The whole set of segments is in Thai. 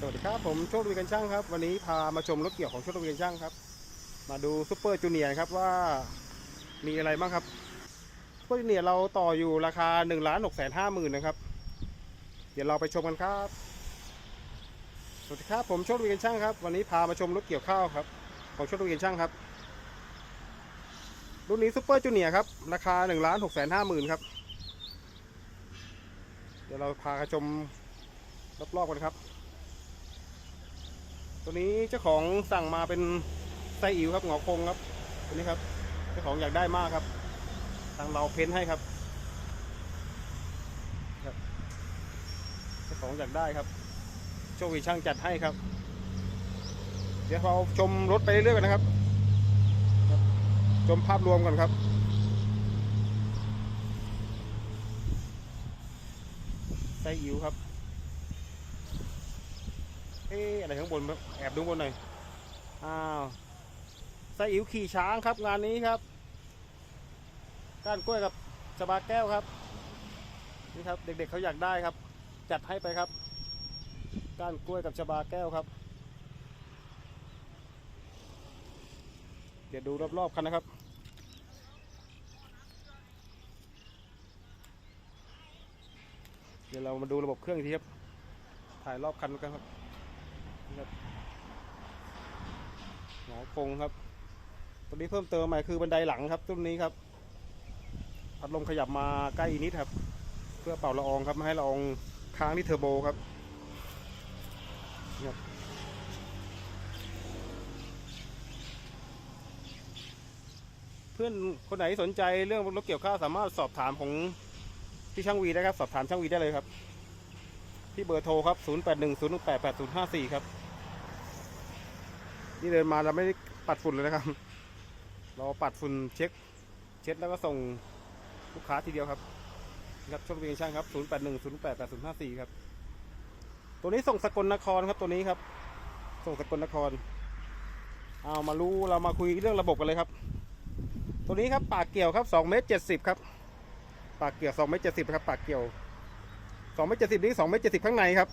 สวัสดีครับผมโชคดีกันช่างครับ วันนี้พามาชมรถเกี่ยวของโชคดีกันช่างครับ มาดูซูเปอร์จูเนียร์ครับว่ามีอะไรบ้างครับซูเปอร์จูเนียร์เราต่ออยู่ราคา1นึ่งล้านหกแสนห้าหมื่นนะครับ เดี๋ยวเราไปชมกันครับ สวัสดีครับผมโชคดีกันช่างครับ วันนี้พามาชมรถเกี่ยวข้าวครับ ของโชคดีกันช่างครับรุ่นนี้ซูเปอร์จูเนียร์ครับราคา1นึ่งล้านหกแสนห้าหมื่นครับเดี๋ยวเราพาชมรอบๆกันครับ ตัวนี้เจ้าของสั่งมาเป็นไส้อิ๋วครับหงอคงครับตัวนี้ครับ เจ้าของอยากได้มากครับ ทางเราเพ้นให้ครับครับเจ้าของอยากได้ครับโชคดีช่างจัดให้ครับ เดี๋ยวเราชมรถไปเรื่อยๆกันนะครับครับชมภาพรวมกันครับไส้อิ๋วครับ เอ๊ะอะไรข้างบนแอบดูบนหน่อยอ้าวไสอิ๋วขี่ช้างครับงานนี้ครับก้านกล้วยกับชบาแก้วครับนี่ครับเด็กๆเขาอยากได้ครับ จัดให้ไปครับก้านกล้วยกับชบาแก้วครับ เดี๋ยวดูรอบๆกันนะครับเดี๋ยวเรามาดูระบบเครื่องอีกทีครับ ถ่ายรอบคันกันครับ ครับหมอคงครับ ตัวนี้เพิ่มเติมใหม่คือบันไดหลังครับตัวนี้ครับ พัดลมขยับมาใกล้อีนิดครับ เพื่อเป่าละอองครับไม่ให้ละอองค้างที่เทอร์โบครับครับเพื่อนคนไหนสนใจเรื่องรถเกี่ยวข้าวสามารถสอบถามของที่ช่างวีได้ครับ สอบถามช่างวีได้เลยครับ ที่เบอร์โทรครับ 0 8 1 0 8 8 0 5 4 ครับ นี่เดินมาเราไม่ได้ปัดฝุ่นเลยนะครับ เราปัดฝุ่นเช็ค เช็ดแล้วก็ส่งลูกค้าทีเดียวครับครับช่วงเวียงช่างครับ0 8 1 0 8 8 0 5 4 ครับ ตัวนี้ส่งสกลนครครับตัวนี้ครับ ส่งสกลนคร เอามารู้เรามาคุยเรื่องระบบกันเลยครับ ตัวนี้ครับปากเกี่ยวครับ2เมตร70ครับปากเกี่ยว2เมตร70ครับปากเกี่ยว สองเมตรเจ็ดสิบนี่สองเมตรเจ็ดสิบข้างในครับ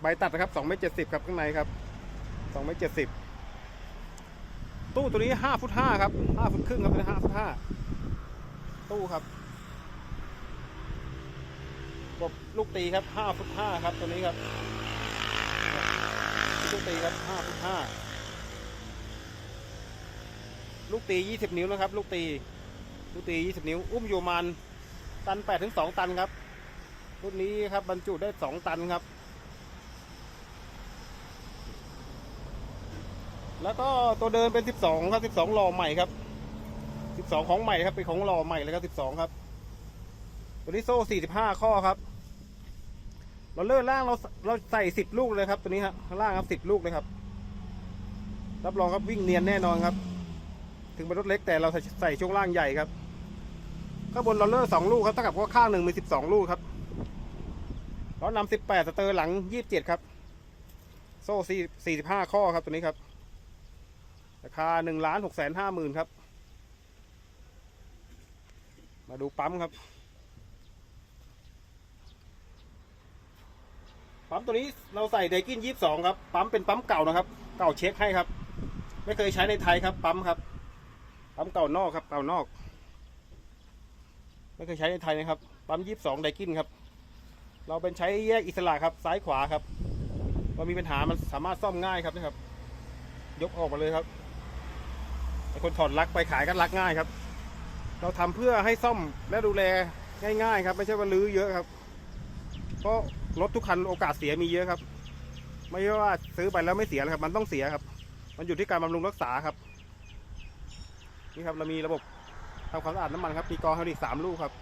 ใบตัดนะครับสองเมตรเจ็ดสิบครับข้างในครับสองเมตรเจ็ดสิบตู้ตัวนี้ห้าฟุตห้าครับห้าฟุตครึ่งครับเป็นห้าฟุตห้าตู้ครับกบลูกตีครับห้าฟุตห้าครับตัวนี้ครับลูกตีครับห้าฟุตห้าลูกตียี่สิบนิ้วนะครับ ลูกตี ลูกตียี่สิบนิ้ว อุ้มอยู่ประมันตันแปดถึงสองตันครับ รุ่นนี้ครับบรรจุได้สองตันครับ แล้วก็ตัวเดินเป็นสิบสองครับสิบสองหล่อใหม่ครับสิบสองของใหม่ครับเป็นของหล่อใหม่เลยครับสิบสองครับ ตัวนี้โซ่สี่สิบห้าข้อครับ เราเลื่อนล่างเราเราใส่สิบลูกเลยครับตัวนี้ครับข้างล่างครับสิบลูกเลยครับ รับรองครับวิ่งเนียนแน่นอนครับ ถึงเป็นรถเล็กแต่เราใส่ใส่ช่วงล่างใหญ่ครับข้างบนเราเลื่อร์สองลูกครับเท่ากับว่าข้างหนึ่งมีสิบสองลูกครับ ล้อนำสิบแปดสเตอร์หลังยี่สิบเจ็ดครับ โซ่สี่สี่สิบห้าข้อครับตัวนี้ครับ ราคาหนึ่งล้านหกแสนห้าหมื่นครับ มาดูปั๊มครับ ปั๊มตัวนี้เราใส่ไดกินยี่สิบสองครับ ปั๊มเป็นปั๊มเก่านะครับ เก่าเช็คให้ครับ ไม่เคยใช้ในไทยครับ ปั๊มครับ ปั๊มเก่านอกครับ เก่านอก ไม่เคยใช้ในไทยนะครับ ปั๊มยี่สิบสองไดกินครับ เราเป็นใช้แยกอิสระครับซ้ายขวาครับเรามีปัญหามันสามารถซ่อมง่ายครับนะครับ ยกออกมาเลยครับคนถอดลักไปขายก็ลักง่ายครับ เราทำเพื่อให้ซ่อมและดูแลง่ายๆครับ ไม่ใช่ว่าลื้อเยอะครับ เพราะรถทุกคันโอกาสเสียมีเยอะครับ ไม่ใช่ว่าซื้อไปแล้วไม่เสียนะครับ มันต้องเสียครับ มันอยู่ที่การบำรุงรักษาครับ นี่ครับเรามีระบบทำความสะอาดน้ำมันครับมีกรองไฮดรอลิกสามลูกครับ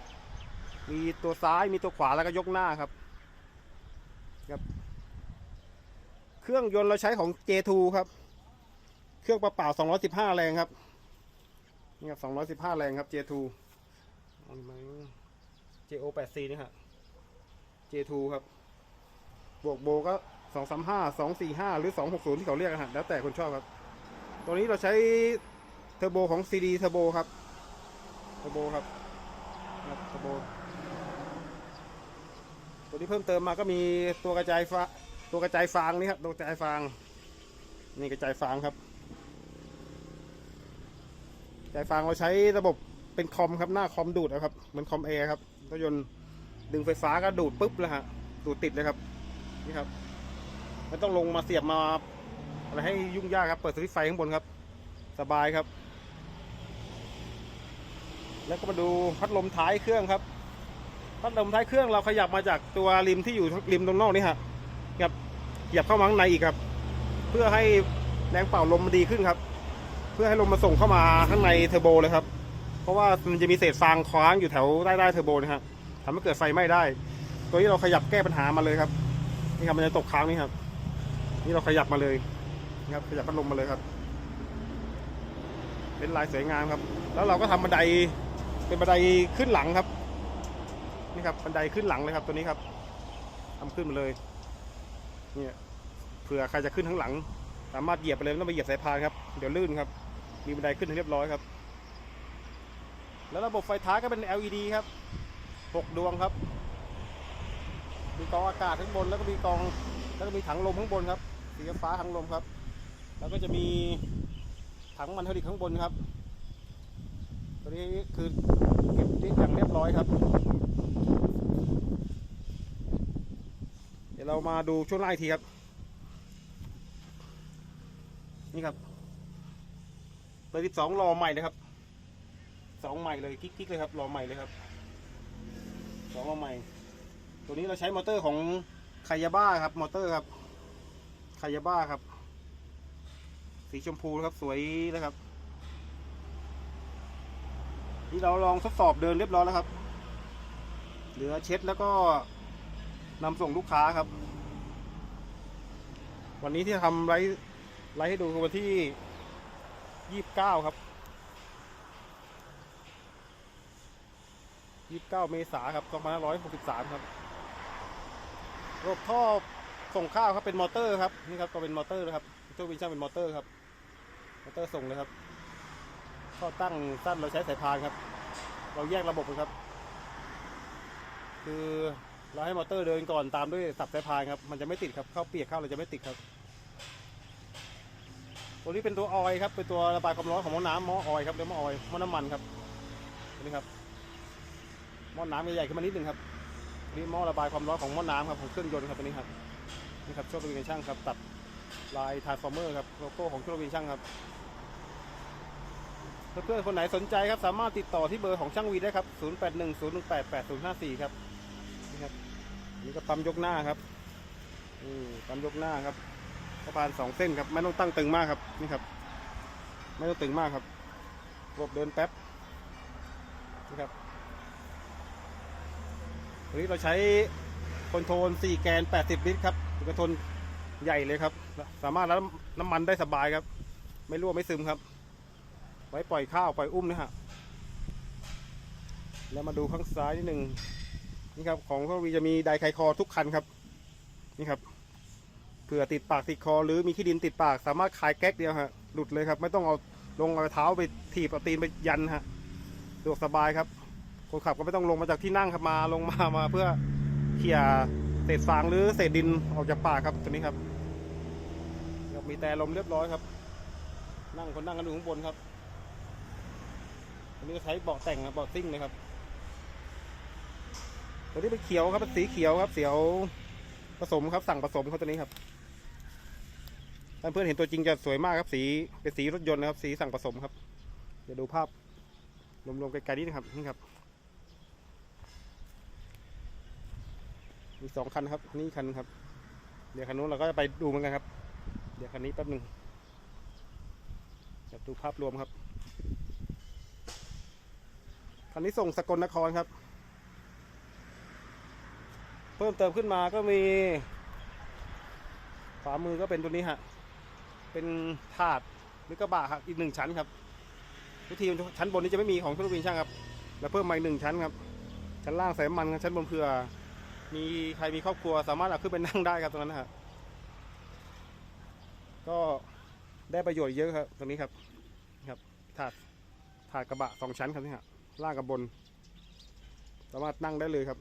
มีตัวซ้ายมีตัวขวาแล้วก็ยกหน้าครับครับ เครื่องยนต์เราใช้ของ J2 ครับ เครื่องเปล่าๆ215 แรงครับนี่ครับ215 แรงครับ J2 เอาไหม JO8C นี่ครับ J2 ครับ บวกโบก็ 235 245 หรือ 260 ที่เขาเรียกกันฮะแล้วแต่คนชอบครับ ตัวนี้เราใช้เทอร์โบของ CD เทอร์โบครับ เทอร์โบครับ ครับเทอร์โบ ตัวที่เพิ่มเติมมาก็มีตัวกระจายไฟตัวกระจายฟางนี่ครับตัวกระจายฟาง นี่กระจายฟางครับกระจายฟางเราใช้ระบบเป็นคอมครับหน้าคอมดูดนะครับเหมือนคอมแอร์ครับรถยนต์ดึงไฟฟ้าก็ดูดปุ๊บเลยฮะดูดติดเลยครับนี่ครับไม่ต้องลงมาเสียบมาอะไรให้ยุ่งยากครับ เปิดสวิตช์ไฟข้างบนครับ สบายครับ แล้วก็มาดูพัดลมท้ายเครื่องครับ พัดลมท้ายเครื่องเราขยับมาจากตัวริมที่อยู่ริมตรงนอกนี่ฮะครับขยับเข้ามาข้างในอีกครับ เพื่อให้แรงเป่าลมมันดีขึ้นครับ เพื่อให้ลมมาส่งเข้ามาข้างในเทอร์โบเลยครับ เพราะว่ามันจะมีเศษฟางคว้างอยู่แถวใต้ใต้เทอร์โบนะฮะทำให้เกิดไฟไหม้ได้ ตัวนี้เราขยับแก้ปัญหามาเลยครับนี่ครับมันจะตกค้างนี่ครับ นี่เราขยับมาเลยครับขยับพัดลมมาเลยครับ เป็นลายสวยงามครับ แล้วเราก็ทำบันไดเป็นบันไดขึ้นหลังครับ นี่ครับบันไดขึ้นหลังเลยครับตัวนี้ครับทำขึ้นมาเลยเนี่ยเผื่อใครจะขึ้นข้างหลัง สามารถเหยียบไปเลยไม่ต้องไปเหยียบสายพานครับเดี๋ยวลื่นครับ มีบันไดขึ้นเรียบร้อยครับ แล้วระบบไฟท้ายก็เป็น LED ครับหกดวงครับ มีกองอากาศข้างบนแล้วก็มีกองแล้วก็มีถังลมข้างบนครับสีฟ้าถังลมครับ แล้วก็จะมีถังมันเทอริกข้างบนครับตัวนี้คือเก็บที่อย่างเรียบร้อยครับ เดี๋ยวเรา มาดูช่วงล่างอีกทีครับ นี่ครับเบอร์สิบสองรอใหม่เลยครับสองใหม่เลยกิ๊กๆเลยครับรอใหม่เลยครับสองรอใหม่ ตัวนี้เราใช้มอเตอร์ของคายาบ้าครับ มอเตอร์ครับคายาบ้าครับ สีชมพูครับสวยนะครับนี่เราลองทดสอบเดินเรียบร้อยแล้วครับ เหลือเช็ดแล้วก็นำส่งลูกค้าครับ วันนี้ที่ทำไลฟ์ไลฟ์ให้ดูคือวันที่ยี่สิบเก้าครับยี่สิบเก้าเมษาครับสองพันห้าร้อยหกสิบสามครับระบบท่อส่งข้าวครับเป็นมอเตอร์ครับนี่ครับก็เป็นมอเตอร์นะครับตัววินช่างเป็นมอเตอร์ครับมอเตอร์ส่งเลยครับท่อตั้งสั้นเราใช้สายพานครับ เราแยกระบบเลยครับ คือ เราให้มอเตอร์เดินก่อนตามด้วยสับสายพานครับ มันจะไม่ติดครับเข้าเปียกเข้าเราจะไม่ติดครับ ตัวนี้เป็นตัวออยครับ เป็นตัวระบายความร้อนของหม้อน้ำหม้อออยครับเรียกหม้อออยหม้อน้ำมันครับนี้ครับหม้อน้ำใหญ่ๆขึ้นมานิดนึงครับนี่หม้อระบายความร้อนของหม้อน้ำครับของเครื่องยนต์ครับตัวนี้ครับนี่ครับโชคดีในช่างครับตัดลายทาร์ฟอร์เมอร์ครับโลโก้ของโชคดีช่างครับเพื่อนๆคนไหนสนใจครับสามารถติดต่อที่เบอร์ของช่างวีได้ครับ 0810188054 ครับ นี่ก็ปั๊มยกหน้าครับนี่ปั๊มยกหน้าครับสะพานสองเส้นครับ ไม่ต้องตั้งตึงมากครับ นี่ครับ ไม่ต้องตึงมากครับระบบเดินแป๊บนี่ครับวันนี้เราใช้คอนโทรล4แกน 80 ลิตรครับเป็นคอนโทรลใหญ่เลยครับ สามารถรับน้ำมันได้สบายครับ ไม่รั่วไม่ซึมครับ ไว้ปล่อยข้าวปล่อยอุ้มนะฮะแล้วมาดูข้างซ้ายนิดหนึ่ง นี่ครับของพวกวีจะมีไดไคคอทุกคันครับ นี่ครับเผื่อติดปากติดคอ หรือมีขี้ดินติดปากสามารถคายแก๊กเดียวฮะหลุดเลยครับ ไม่ต้องเอาลงเอาเท้าไปถีบเอาตีนไปยันฮะสะดวกสบายครับคนขับก็ไม่ต้องลงมาจากที่นั่งครับมาลงมามาเพื่อเขี่ยเศษฟางหรือเศษดินออกจากปากครับตัวนี้ครับมีแต่ลมเรียบร้อยครับ นั่งคนนั่งกันอยู่ข้างบนครับอันนี้ก็ใช้เบาะแต่งนะเบาะซิ่งเลยครับ ตัวนี้เป็นเขียวครับเป็นสีเขียวครับ เสียวผสมครับสั่งผสมเขาตัวนี้ครับท่านเพื่อนเห็นตัวจริงจะสวยมากครับสีเป็นสีรถยนต์นะครับ สีสั่งผสมครับ เดี๋ยวดูภาพรวมๆไกลๆนิดนะครับนี่ครับ มีสองคันครับนี่คันครับ เดี๋ยวคันนู้นเราก็จะไปดูเหมือนกันครับ เดี๋ยวคันนี้แป๊บหนึ่งจะดูภาพรวมครับคันนี้ส่งสกลนครครับ เพิ่มเติมขึ้นมาก็มี ขวามือก็เป็นตัวนี้ฮะ เป็นถาดหรือกระบะครับอีกหนึ่งชั้นครับทุกทีชั้นบนนี้จะไม่มีของทุกวินช่างครับ แล้วเพิ่มมาอีกหนึ่งชั้นครับ ชั้นล่างใส่มันชั้นบนเพื่อ มีใครมีครอบครัวสามารถเอาขึ้นไปนั่งได้ครับตรงนั้นนะฮะก็ได้ประโยชน์เยอะครับ ตรงนี้ครับครับถาดถาดกระบะสองชั้นครับนี่ฮะล่างกับบน สามารถนั่งได้เลยครับ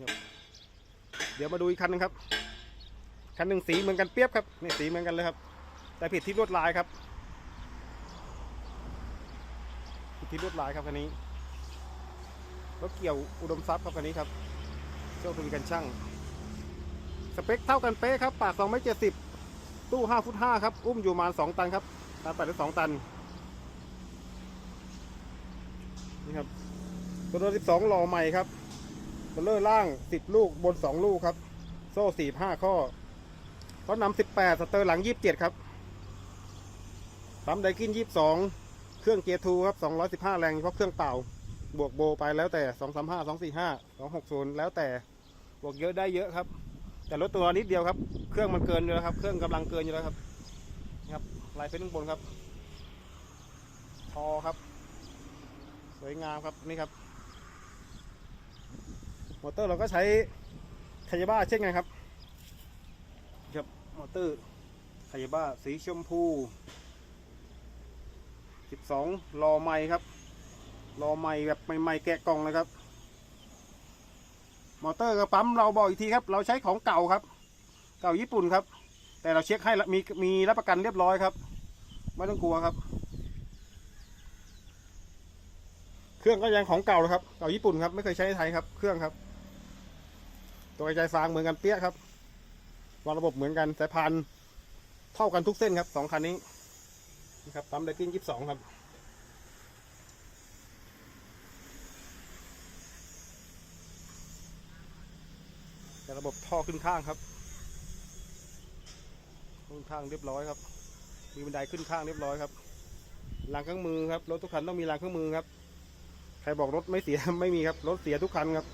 นี่ครับเดี๋ยวมาดูอีกคันหนึงครับ คันหนึ่งสีเหมือนกันเปียบครับนี่สีเหมือนกันเลยครับ แต่ผิดที่ลวดลายครับผิดที่ลวดลายครับคันนี้รถเกี่ยวอุดมทรัพย์ครับคันนี้ครับโชคดีกันช่าง สเปคเท่ากันเป๊ะครับ ปากสองไม้เจ็ดสิบตู้ห้าฟุตห้าครับ อุ้มอยู่มาสองตันครับตันแปดหรือสองตันนี่ครับตัวรือสิบสองหล่อใหม่ครับ ตัวเลอร์ล่างสิบลูกบนสองลูกครับ โซ่สี่ห้าข้อเขานำสิบแปดสเตอร์หลังยี่สิบเจ็ดครับปั๊มไดกินยี่สิบสองเครื่องเกียร์ทูครับสองร้อยสิบห้าแรงเฉพาะเครื่องเป่า บวกโบไปแล้วแต่สองสามห้าสองสี่ห้าสองหกศูนย์แล้วแต่บวกเยอะได้เยอะครับ แต่รถตัวนิดเดียวครับ เครื่องมันเกินอยู่แล้วครับ เครื่องกำลังเกินอยู่แล้วครับนี่ครับลายเฟ้นข้างบนครับทอครับ สวยงามครับนี่ครับ มอเตอร์เราก็ใช้คายาบ้าเช่นกันครับครับมอเตอร์คายาบ้าสีชมพู 12 รอใหม่ครับ รอใหม่แบบใหม่ๆแกะกล่องเลยครับ มอเตอร์กับปั๊มเราบอกอีกทีครับ เราใช้ของเก่าครับ เก่าญี่ปุ่นครับ แต่เราเช็คให้มีมีรับประกันเรียบร้อยครับ ไม่ต้องกลัวครับ เครื่องก็ยังของเก่าเลยครับ เก่าญี่ปุ่นครับ ไม่เคยใช้ในไทยครับ เครื่องครับ ตัวกระจายฟางเหมือนกันเปี้ยครับวางระบบเหมือนกันสายพานเท่ากันทุกเส้นครับสองคันนี้นี่ครับปั๊มไดกิ้งยี่สิบสองครับแต่ระบบท่อขึ้นข้างครับ ขึ้นข้างเรียบร้อยครับ มีบันไดขึ้นข้างเรียบร้อยครับรางเครื่องมือครับรถทุกคันต้องมีรางเครื่องมือครับ ใครบอกรถไม่เสียไม่มีครับรถเสียทุกคันครับ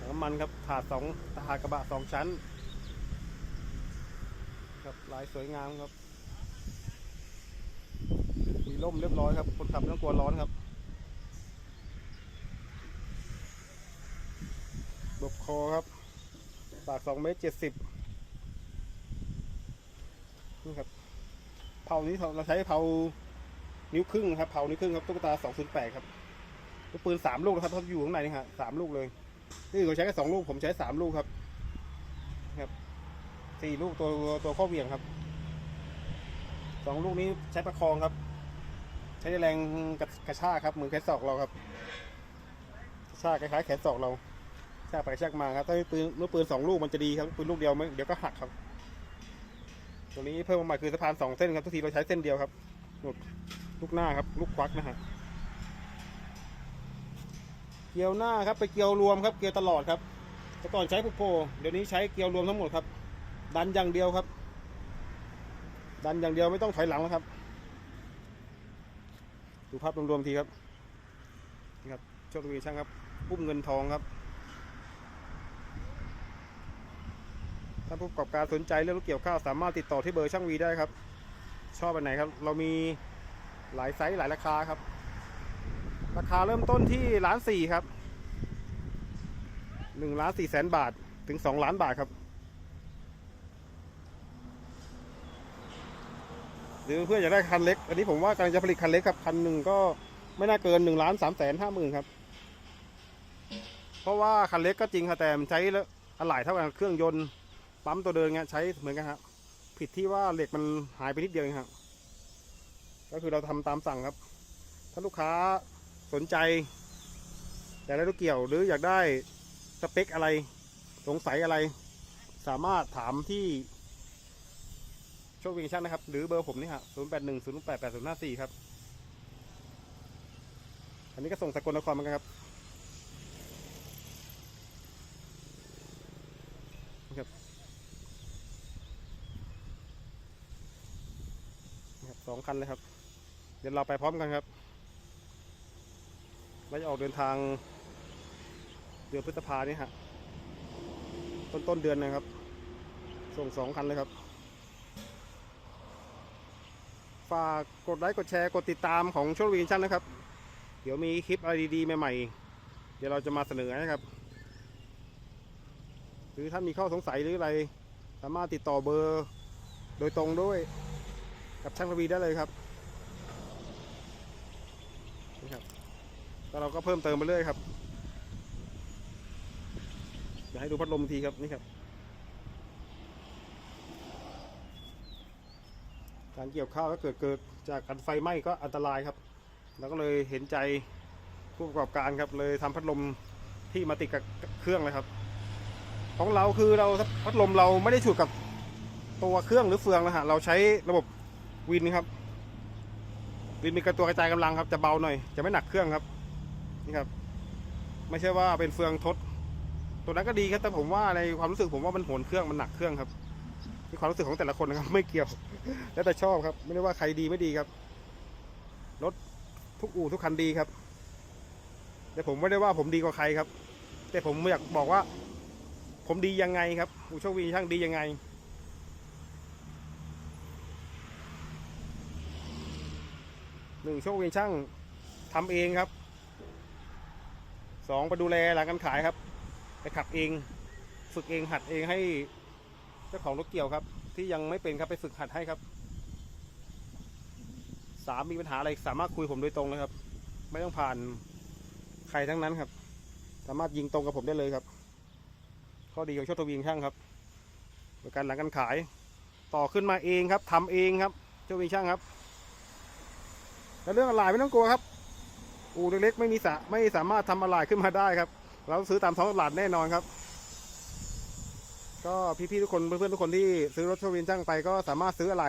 ถัง น้ำมันครับถาดสองถาดกระบะสองชั้นครับลายสวยงามครับ มีร่มเรียบร้อยครับ คนขับไม่ต้องกลัวร้อนครับบกคอครับ ปากสองเมตรเจ็ดสิบนี่ครับ เผานี้เราใช้เผานิ้วครึ่งครับ เผานิ้วครึ่งครับตุ๊กตาสองศูนย์แปดครับปืนสามลูกนะครับเขาอยู่ข้างในนี่ฮะสามลูกเลย นี่เขาใช้แค่สองลูกผมใช้สามลูกครับ ครับสี่ลูกตัวตัวข้อเวียงครับสองลูกนี้ใช้ประคองครับ ใช้แรงกระกระชากครับ มือแขนศอกเราครับกระชากคล้ายๆแขนศอกเราชากไปชากมาครับ ถ้าปืนเมื่อปืนสองลูกมันจะดีครับปืนลูกเดียวไม่เดี๋ยวก็หักครับ ตัวนี้เพิ่มมาใหม่คือสะพานสองเส้นครับทุกทีเราใช้เส้นเดียวครับลูกหน้าครับ ลูกควักนะฮะ เกลียวหน้าครับไปเกลียวรวมครับเกลียวตลอดครับแต่ก่อนใช้พุโพเดี๋ยวนี้ใช้เกลียวรวมทั้งหมดครับ ดันอย่างเดียวครับ ดันอย่างเดียวไม่ต้องถอยหลังแล้วครับ ดูภาพรวมๆทีครับนี่ครับโชคดีช่างครับปุ้มเงินทองครับถ้าผู้ประกอบการสนใจเรื่องรถเกี่ยวข้าวสามารถติดต่อที่เบอร์ช่างวีได้ครับ ชอบอันไหนครับ เรามีหลายไซส์หลายราคาครับ ราคาเริ่มต้นที่ล้านสี่ครับหนึ่งล้านสี่แสนบาทถึงสองล้านบาทครับ หรือเพื่ออยากได้คันเล็ก อันนี้ผมว่ากำลังจะผลิตคันเล็กครับคันหนึ่งก็ไม่น่าเกินหนึ่งล้านสามแสนห้าหมื่นครับ เพราะว่าคันเล็กก็จริงครับแต่มันใช้อะไหล่เท่ากันเครื่องยนต์ปั๊มตัวเดินเงี้ยใช้เหมือนกันครับผิดที่ว่าเหล็กมันหายไปนิดเดียวเองครับก็คือเราทำตามสั่งครับ ถ้าลูกค้า สนใจ อยากได้ลูกเกี่ยวหรืออยากได้สเปคอะไร สงสัยอะไร สามารถถามที่โชควิงชั่นนะครับ หรือเบอร์ผมนี่ฮะศูนย์แปดหนึ่งศูนย์แปดแปดศูนย์ห้าสี่ครับ อันนี้ก็ส่งสกลนครเหมือนกันครับครับครับสองคันเลยครับ เดี๋ยวเราไปพร้อมกันครับ เราจะออกเดินทางเดือนพฤษภาเนี่ยฮะต้นต้นเดือนนะครับ ส่งสองคันเลยครับ ฝากกดไลค์กดแชร์กดติดตามของช่วงวีนชั่นนะครับ เดี๋ยวมีคลิปอะไรดีๆใหม่ๆ เดี๋ยวเราจะมาเสนอนะครับ หรือถ้ามีข้อสงสัยหรืออะไร สามารถติดต่อเบอร์โดยตรงด้วย กับช่างวีได้เลยครับนี่ครับ แล้วเราก็เพิ่มเติมไปเรื่อยครับให้ดูพัดลมทีครับนี่ครับ การเกี่ยวข้าวถ้าเกิดเกิดจากการไฟไหม้ก็อันตรายครับ แล้วก็เลยเห็นใจผู้ประกอบการครับ เลยทำพัดลมที่มาติดกับเครื่องเลยครับ ของเราคือเราพัดลมเราไม่ได้ฉุดกับตัวเครื่องหรือเฟืองนะฮะเราใช้ระบบวินครับวินมีกระตัวกระจายกำลังครับจะเบาหน่อยจะไม่หนักเครื่องครับ นี่ครับ ไม่ใช่ว่าเป็นเฟืองทด ตัวนั้นก็ดีครับแต่ผมว่าในความรู้สึกผมว่ามันโหนเครื่องมันหนักเครื่องครับนี่ความรู้สึกของแต่ละคนนะครับ ไม่เกี่ยว แล้วแต่ชอบครับ ไม่ได้ว่าใครดีไม่ดีครับรถทุกอู่ทุกคันดีครับ แต่ผมไม่ได้ว่าผมดีกว่าใครครับ แต่ผมอยากบอกว่า ผมดียังไงครับอู่โชควีช่างดียังไงหนึ่งโชควีช่างทำเองครับ สองไปดูแลหลังการขายครับ ไปขับเอง ฝึกเองหัดเองให้เจ้าของรถเกี่ยวครับ ที่ยังไม่เป็นครับไปฝึกหัดให้ครับสามมีปัญหาอะไรสามารถคุยผมโดยตรงเลยครับ ไม่ต้องผ่านใครทั้งนั้นครับ สามารถยิงตรงกับผมได้เลยครับ ข้อดีของโชคทวีช่างครับบริการหลังการขาย ต่อขึ้นมาเองครับทำเองครับโชคทวีช่างครับ แล้วเรื่องอะไรไม่ต้องกลัวครับ อู่เล็กๆไม่มีสะไม่สามารถทำอะไรขึ้นมาได้ครับ เราซื้อตามท้องตลาดแน่นอนครับ ก็พี่ๆทุกคนเพื่อนๆทุกคนที่ซื้อรถชวินช่างไปก็สามารถซื้ออะไร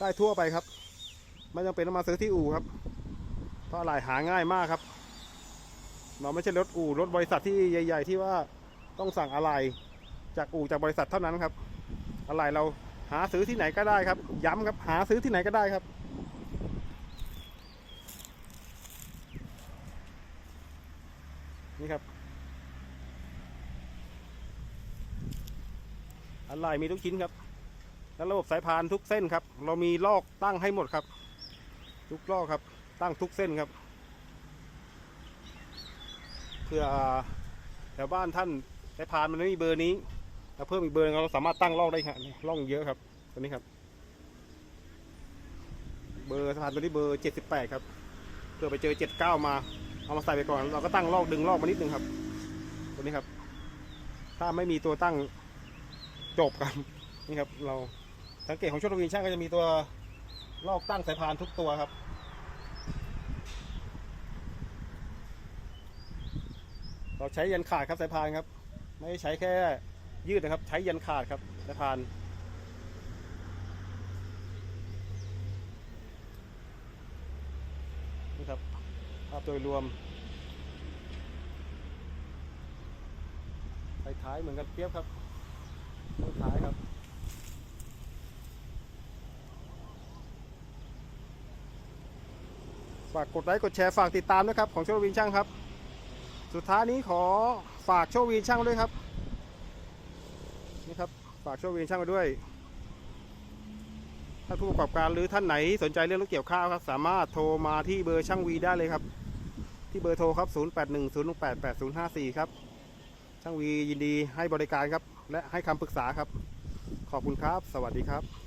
ได้ทั่วไปครับ ไม่จำเป็นต้องมาซื้อที่อู่ครับ เพราะอะไรหาง่ายมากครับ เราไม่ใช่รถอู่รถบริษัทที่ใหญ่ ๆ ที่ว่าต้องสั่งอะไรจากอู่จากบริษัทเท่านั้นครับ อะไรเราหาซื้อที่ไหนก็ได้ครับ ย้ำครับหาซื้อที่ไหนก็ได้ครับ นี่ครับอะไรมีทุกชิ้นครับ แล้วระบบสายพานทุกเส้นครับ เรามีลอกตั้งให้หมดครับ ทุกลอกครับ ตั้งทุกเส้นครับ เพื่อแถวบ้านท่านสายพานมันไม่มีเบอร์นี้ถ้าเพิ่มอีกเบอร์เราสามารถตั้งลอกได้ครับล่องเยอะครับ ตัวนี้ครับ เบอร์สายพานตัวนี้เบอร์เจ็ดสิบแปดครับเพื่อไปเจอเจ็ดเก้ามา เอามาใส่ไปก่อน เราก็ตั้งลอกดึงลอกมานิดนึงครับ ตัวนี้ครับ ถ้าไม่มีตัวตั้งจบครับนี่ครับ เราสังเกตของโชคทวีช่างก็จะมีตัวลอกตั้งสายพานทุกตัวครับเราใช้ยันขาดครับสายพานครับ ไม่ใช้แค่ยืดนะครับ ใช้ยันขาดครับสายพานครับภาพ โดยรวมไฟท้ายเหมือนกันเปียบครับไฟท้ายครับ ฝากกดไลค์กดแชร์ฝากติดตามนะครับ ของโชควินช่างครับ สุดท้ายนี้ขอฝากโชควินช่างด้วยครับ นี่ครับ ฝากโชควินช่างไว้ด้วยถ้าผู้ประกอบการหรือท่านไหนสนใจเรื่องรถเกี่ยวข้าวครับ สามารถโทรมาที่เบอร์ช่างวีได้เลยครับ ที่เบอร์โทรครับ 0810688054 ครับ ช่างวียินดีให้บริการครับ และให้คำปรึกษาครับ ขอบคุณครับ สวัสดีครับ